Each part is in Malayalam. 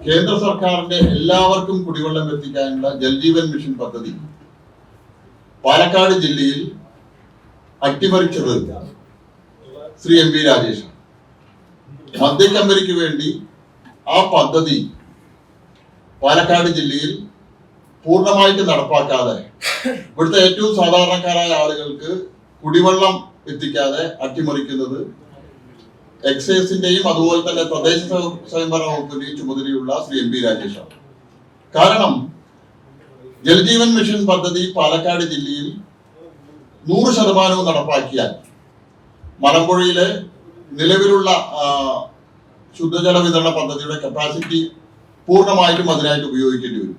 കേന്ദ്ര സർക്കാരിന്റെ എല്ലാവർക്കും കുടിവെള്ളം എത്തിക്കാനുള്ള ജൽജീവൻ മിഷൻ പദ്ധതി പാലക്കാട് ജില്ലയിൽ അട്ടിമറിച്ചത് ശ്രീ എം പി രാജേഷ് മദ്യക്കമ്പനിക്ക് വേണ്ടി ആ പദ്ധതി പാലക്കാട് ജില്ലയിൽ പൂർണമായിട്ട് നടപ്പാക്കാതെ ഇവിടുത്തെ ഏറ്റവും സാധാരണക്കാരായ ആളുകൾക്ക് കുടിവെള്ളം എത്തിക്കാതെ അട്ടിമറിക്കുന്നത് എക്സൈസിന്റെയും അതുപോലെ തന്നെ തദ്ദേശ സ്വയം- സ്വയംഭരണ വകുപ്പിന്റെയും ചുമതലയുള്ള ശ്രീ എം പി രാജേഷാണ്. കാരണം ജലജീവൻ മിഷൻ പദ്ധതി പാലക്കാട് ജില്ലയിൽ നൂറ് ശതമാനവും നടപ്പാക്കിയാൽ മലമ്പുഴയിലെ നിലവിലുള്ള ശുദ്ധജല വിതരണ പദ്ധതിയുടെ കപ്പാസിറ്റി പൂർണമായിട്ടും അതിനായിട്ട് ഉപയോഗിക്കേണ്ടി വരും.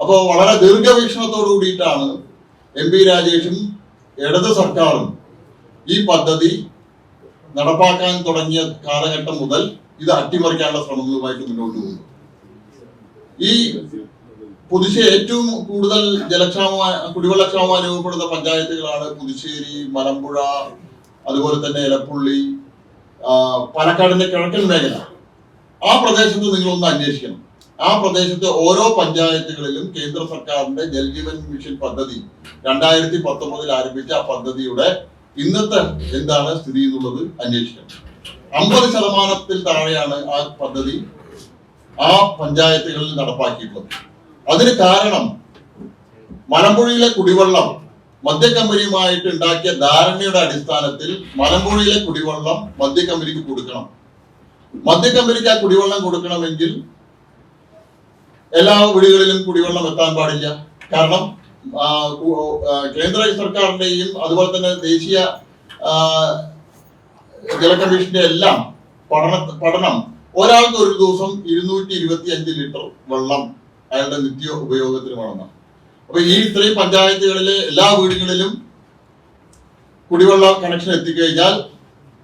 അപ്പോൾ വളരെ ദീർഘവീക്ഷണത്തോടു കൂടിയിട്ടാണ് എം പി രാജേഷും ഇടത് സർക്കാരും ഈ പദ്ധതി നടപ്പാക്കാൻ തുടങ്ങിയ കാലഘട്ടം മുതൽ ഇത് അട്ടിമറിക്കാനുള്ള ശ്രമങ്ങളുമായിട്ട് മുന്നോട്ട് പോകുന്നു. ഈ പുതുശ്ശേരി ഏറ്റവും കൂടുതൽ ജലക്ഷാമ കുടിവെള്ളക്ഷാമം അനുഭവപ്പെടുന്ന പഞ്ചായത്തുകളാണ് പുതുശ്ശേരി മലമ്പുഴ അതുപോലെ തന്നെ ഇലപ്പുള്ളി പാലക്കാടിന്റെ കിഴക്കൻ മേഖല. ആ പ്രദേശത്ത് നിങ്ങളൊന്ന് അന്വേഷിക്കണം. ആ പ്രദേശത്തെ ഓരോ പഞ്ചായത്തുകളിലും കേന്ദ്ര സർക്കാരിന്റെ ജൽജീവൻ മിഷൻ പദ്ധതി രണ്ടായിരത്തി പത്തൊമ്പതിൽ ആരംഭിച്ച ആ പദ്ധതിയുടെ ഇന്നത്തെ എന്താണ് സ്ഥിതി എന്നുള്ളത് അന്വേഷിക്കണം അമ്പത് ശതമാനത്തിൽ താഴെയാണ് ആ പദ്ധതി ആ പഞ്ചായത്തുകളിൽ നടപ്പാക്കിയിട്ടുള്ളത്. അതിന് കാരണം മലമ്പുഴയിലെ കുടിവെള്ളം മദ്യക്കമ്പനിയുമായിട്ട് ഉണ്ടാക്കിയ ധാരണയുടെ അടിസ്ഥാനത്തിൽ മലമ്പുഴയിലെ കുടിവെള്ളം മദ്യക്കമ്പനിക്ക് കൊടുക്കണം. മദ്യക്കമ്പനിക്ക് ആ കുടിവെള്ളം കൊടുക്കണമെങ്കിൽ എല്ലാ വീടുകളിലും കുടിവെള്ളം എത്താൻ പാടില്ല. കാരണം കേന്ദ്ര സർക്കാരിന്റെയും അതുപോലെ തന്നെ ദേശീയ ജല കമ്മീഷന്റെ എല്ലാം പഠന പഠനം ഒരാൾക്ക് ഒരു ദിവസം ഇരുന്നൂറ്റി ഇരുപത്തി അഞ്ച് ലിറ്റർ വെള്ളം അയാളുടെ നിത്യ ഉപയോഗത്തിന് വേണമെന്നാണ് അപ്പൊ ഈ ഇത്രയും പഞ്ചായത്തുകളിലെ എല്ലാ വീടുകളിലും കുടിവെള്ള കണക്ഷൻ എത്തിക്കഴിഞ്ഞാൽ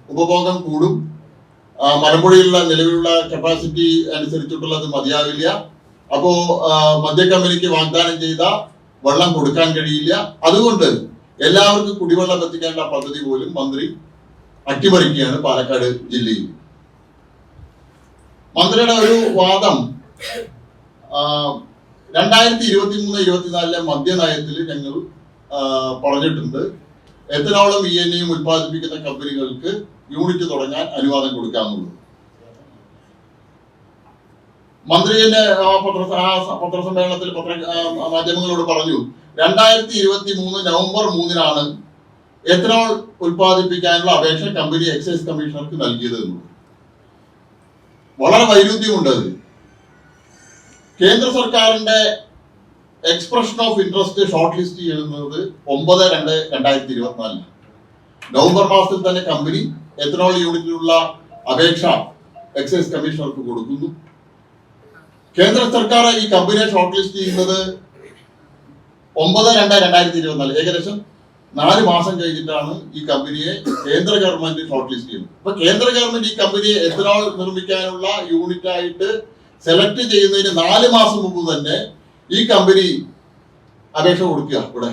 ഉപഭോഗം കൂടും. മലമ്പുഴയിലുള്ള നിലവിലുള്ള കപ്പാസിറ്റി അനുസരിച്ചിട്ടുള്ളത് മതിയാവില്ല. അപ്പോ മദ്യ കമ്പനിക്ക് വാഗ്ദാനം ചെയ്ത വെള്ളം കൊടുക്കാൻ കഴിയില്ല. അതുകൊണ്ട് എല്ലാവർക്കും കുടിവെള്ളം എത്തിക്കേണ്ട പദ്ധതി പോലും മന്ത്രി അട്ടിമറിക്കുകയാണ് പാലക്കാട് ജില്ലയിൽ. മന്ത്രിയുടെ ഒരു വാദം രണ്ടായിരത്തി ഇരുപത്തി മൂന്ന് ഇരുപത്തിനാലിലെ മദ്യനയത്തിൽ ഞങ്ങൾ പറഞ്ഞിട്ടുണ്ട്. എത്തനോളം ഇ എൻ എയും ഉത്പാദിപ്പിക്കുന്ന കമ്പനികൾക്ക് യൂണിറ്റ് തുടങ്ങാൻ അനുവാദം കൊടുക്കാമെന്നുള്ളത് മന്ത്രി തന്നെ ആ പത്ര ആ പത്രസമ്മേളനത്തിൽ പത്ര മാധ്യമങ്ങളോട് പറഞ്ഞു രണ്ടായിരത്തി ഇരുപത്തി മൂന്ന് നവംബർ മൂന്നിനാണ് എത്തനോൾ ഉൽപ്പാദിപ്പിക്കാനുള്ള അപേക്ഷ കമ്പനി എക്സൈസ് കമ്മീഷണർക്ക് നൽകിയത് വളരെ വൈരുദ്ധ്യമുണ്ട് അത്. കേന്ദ്ര സർക്കാരിന്റെ expression of interest short list ചെയ്യുന്നത് ഒമ്പത് രണ്ട് രണ്ടായിരത്തി ഇരുപത്തിനാലിന് നവംബർ മാസത്തിൽ തന്നെ കമ്പനി എത്തനോൾ യൂണിറ്റിലുള്ള അപേക്ഷ എക്സൈസ് കമ്മീഷണർക്ക് കൊടുക്കുന്നു. കേന്ദ്ര സർക്കാർ ഈ കമ്പനിയെ ഷോർട്ട് ലിസ്റ്റ് ചെയ്യുന്നത് ഒമ്പത് രണ്ട് രണ്ടായിരത്തി ഇരുപത്തിനാല്. ഏകദേശം നാല് മാസം കഴിഞ്ഞിട്ടാണ് ഈ കമ്പനിയെ കേന്ദ്ര ഗവൺമെന്റ് ഷോർട്ട് ലിസ്റ്റ് ചെയ്യുന്നത്. അപ്പൊ കേന്ദ്ര ഗവൺമെന്റ് ഈ കമ്പനിയെ എത്തനോൾ നിർമ്മിക്കാനുള്ള യൂണിറ്റ് ആയിട്ട് സെലക്ട് ചെയ്യുന്നതിന് നാല് മാസം മുമ്പ് തന്നെ ഈ കമ്പനി അപേക്ഷ കൊടുക്കുക ഇവിടെ.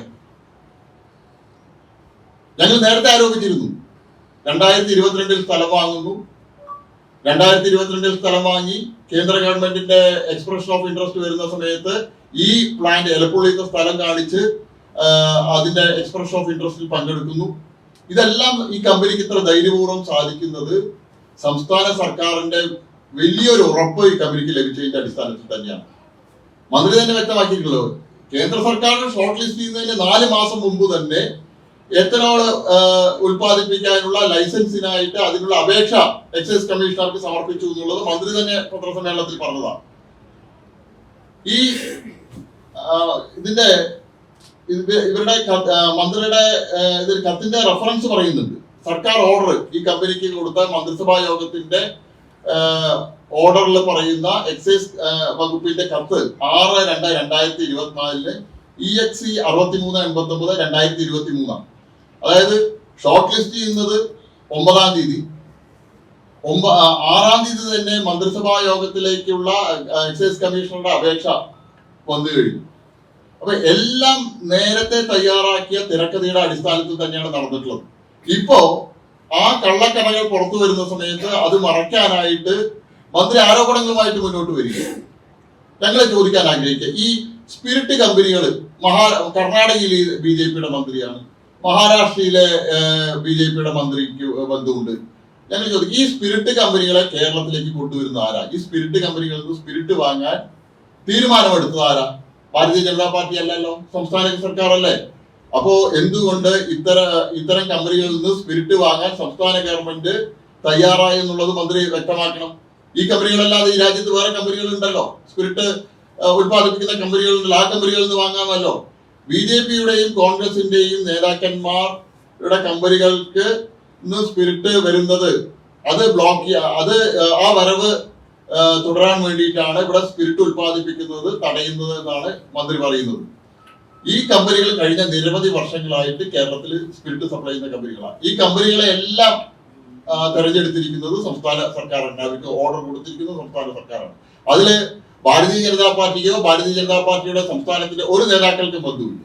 ഞങ്ങൾ നേരത്തെ ആരോപിച്ചിരുന്നു. രണ്ടായിരത്തി ഇരുപത്തിരണ്ടിൽ സ്ഥലം വാങ്ങുന്നു. രണ്ടായിരത്തി ഇരുപത്തിരണ്ടിൽ സ്ഥലം വാങ്ങി കേന്ദ്ര ഗവൺമെന്റിന്റെ എക്സ്പ്രഷൻ ഓഫ് ഇൻട്രസ്റ്റ് വരുന്ന സമയത്ത് ഈ പ്ലാന്റ് എലപ്പുള്ളിത്തെ സ്ഥലം കാണിച്ച് അതിന്റെ എക്സ്പ്രഷൻ ഓഫ് ഇൻട്രസ്റ്റിൽ പങ്കെടുക്കുന്നു. ഇതെല്ലാം ഈ കമ്പനിക്ക് ഇത്ര ധൈര്യപൂർവം സാധിക്കുന്നത് സംസ്ഥാന സർക്കാരിന്റെ വലിയൊരു ഉറപ്പ് ഈ കമ്പനിക്ക് ലഭിച്ചതിന്റെ അടിസ്ഥാനത്തിൽ തന്നെയാണ്. മന്ത്രി തന്നെ വ്യക്തമാക്കിയിട്ടുള്ളത് കേന്ദ്ര സർക്കാരിന് ഷോർട്ട് ലിസ്റ്റ് ചെയ്യുന്നതിന് നാല് മാസം മുമ്പ് തന്നെ എത്തനോൾ ഉൽപ്പാദിപ്പിക്കാനുള്ള ലൈസൻസിനായിട്ട് അതിനുള്ള അപേക്ഷ എക്സൈസ് കമ്മീഷണർക്ക് സമർപ്പിച്ചു എന്നുള്ളത് മന്ത്രി തന്നെ പത്രസമ്മേളനത്തിൽ പറഞ്ഞതാണ്. ഈ ഇതിന്റെ ഇവരുടെ മന്ത്രിയുടെ ഇതിൽ കത്തിന്റെ റെഫറൻസ് പറയുന്നുണ്ട്. സർക്കാർ ഓർഡർ ഈ കമ്പനിക്ക് കൊടുത്ത മന്ത്രിസഭാ യോഗത്തിന്റെ ഓർഡറിൽ പറയുന്ന എക്സൈസ് വകുപ്പിന്റെ കത്ത് ആറ് രണ്ട് രണ്ടായിരത്തി ഇരുപത്തിനാലിൽ ഇ എക്സ് സി അറുപത്തിമൂന്ന് എൺപത്തി ഒമ്പത് രണ്ടായിരത്തി ഇരുപത്തി മൂന്നാണ് അതായത് ഷോർട്ട് ലിസ്റ്റ് ചെയ്യുന്നത് ഒമ്പതാം തീയതി. ഒമ്പ ആറാം തീയതി തന്നെ മന്ത്രിസഭാ യോഗത്തിലേക്കുള്ള എക്സൈസ് കമ്മീഷണറുടെ അപേക്ഷ വന്നു കഴിഞ്ഞു. അപ്പൊ എല്ലാം നേരത്തെ തയ്യാറാക്കിയ തിരക്കഥയുടെ അടിസ്ഥാനത്തിൽ തന്നെയാണ് നടന്നിട്ടുള്ളത്. ഇപ്പോ ആ കള്ളക്കടകൾ പുറത്തു വരുന്ന സമയത്ത് അത് മറയ്ക്കാനായിട്ട് മന്ത്രി ആരോപണങ്ങളുമായിട്ട് മുന്നോട്ട് വരിക. ഞങ്ങളെ ചോദിക്കാൻ ആഗ്രഹിക്കുക. ഈ സ്പിരിറ്റ് കമ്പനികൾ മഹാ കർണാടകയിൽ ബി ജെ പിയുടെ മന്ത്രിയാണ്. മഹാരാഷ്ട്രയിലെ ബി ജെ പിയുടെ മന്ത്രിക്ക് ബന്ധമുണ്ട് ഞങ്ങൾ ചോദിക്കും ഈ സ്പിരിറ്റ് കമ്പനികളെ കേരളത്തിലേക്ക് കൊണ്ടുവരുന്ന ആരാ? ഈ സ്പിരിറ്റ് കമ്പനികളിൽ നിന്ന് സ്പിരിറ്റ് വാങ്ങാൻ തീരുമാനമെടുത്തത് ആരാ? ഭാരതീയ ജനതാ പാർട്ടി അല്ലല്ലോ സംസ്ഥാന സർക്കാർ അല്ലേ അപ്പോ എന്തുകൊണ്ട് ഇത്തര ഇത്തരം കമ്പനികളിൽ നിന്ന് സ്പിരിറ്റ് വാങ്ങാൻ സംസ്ഥാന ഗവൺമെന്റ് തയ്യാറായി എന്നുള്ളത് മന്ത്രി വ്യക്തമാക്കണം. ഈ കമ്പനികളല്ലാതെ ഈ രാജ്യത്ത് വേറെ കമ്പനികൾ ഉണ്ടല്ലോ സ്പിരിറ്റ് ഉത്പാദിപ്പിക്കുന്ന കമ്പനികളുണ്ടല്ലോ. ആ കമ്പനികളിൽ നിന്ന് വാങ്ങാമല്ലോ. ബി ജെ പിയുടെയും കോൺഗ്രസിന്റെയും നേതാക്കന്മാരുടെ കമ്പനികൾക്ക് സ്പിരിറ്റ് വരുന്നത് അത് ബ്ലോക്ക് അത് ആ, വരവ് തുടരാൻ വേണ്ടിയിട്ടാണ് ഇവിടെ സ്പിരിറ്റ് ഉത്പാദിപ്പിക്കുന്നത് തടയുന്നത് എന്നാണ് മന്ത്രി പറയുന്നത്. ഈ കമ്പനികൾ കഴിഞ്ഞ നിരവധി വർഷങ്ങളായിട്ട് കേരളത്തിൽ സ്പിരിറ്റ് സപ്ലൈ ചെയ്യുന്ന കമ്പനികളാണ്. ഈ കമ്പനികളെ എല്ലാം തെരഞ്ഞെടുത്തിരിക്കുന്നത് സംസ്ഥാന സർക്കാരാണ്. അവർക്ക് ഓർഡർ കൊടുത്തിരിക്കുന്നത് സംസ്ഥാന സർക്കാരാണ്. അതിൽ ഭാരതീയ ജനതാ പാർട്ടിക്കോ ഭാരതീയ ജനതാ പാർട്ടിയുടെ സംസ്ഥാനത്തിന്റെ ഒരു നേതാക്കൾക്കും ബന്ധുവില്ല.